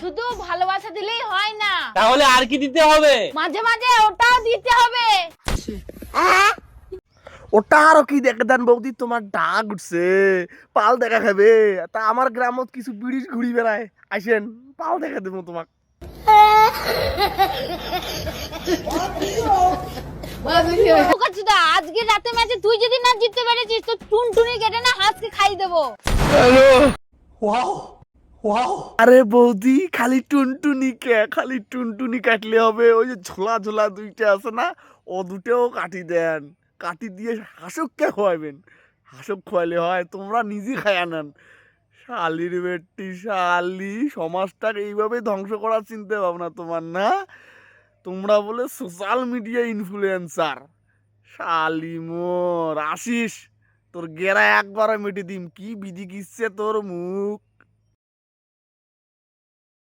শুধু ভালোবাসা দিলেই হয় না। তাহলে আর কি দিতে হবে? মাঝে মাঝে ওটাও দিতে হবে। ওটা আরও কি দেখে দেন বৌদি? তোমার ডাক উঠছে। পাল দেখা খাবে। তা আমার গ্রামত কিছু বিড়ি ঘুরি বেড়ায়। আসেন পাল দেখা দেবো তোমাক। আজকে রাতে ম্যাচে তুই যদি না জিততে পেরেছিস তো টুনটুনি কেটে না হাঁসকে খাই দেবো। আরে বৌদি, খালি টুনটুনি কে? খালি টুনটুনি কাটলে হবে। ওই যে ঝোলা ঝোলা দুইটা আছে না, ও দুটোও কাটি দেন। কাটি দিয়ে হাঁসক কে খোয়াবেন হাঁসক খোয়ালে হয়, তোমরা নিজে খায় আনান শালির বেটি, শালি, সমাজটাকে এইভাবে ধ্বংস করার চিন্তা ভাবনা তোমার না? তোমরা বলে সোশ্যাল মিডিয়া ইনফ্লুয়েন্সার শালি মোর আসিস তোর গেরা একবারে মিটে দিম। কি বিধি গিচ্ছে তোর মুখ?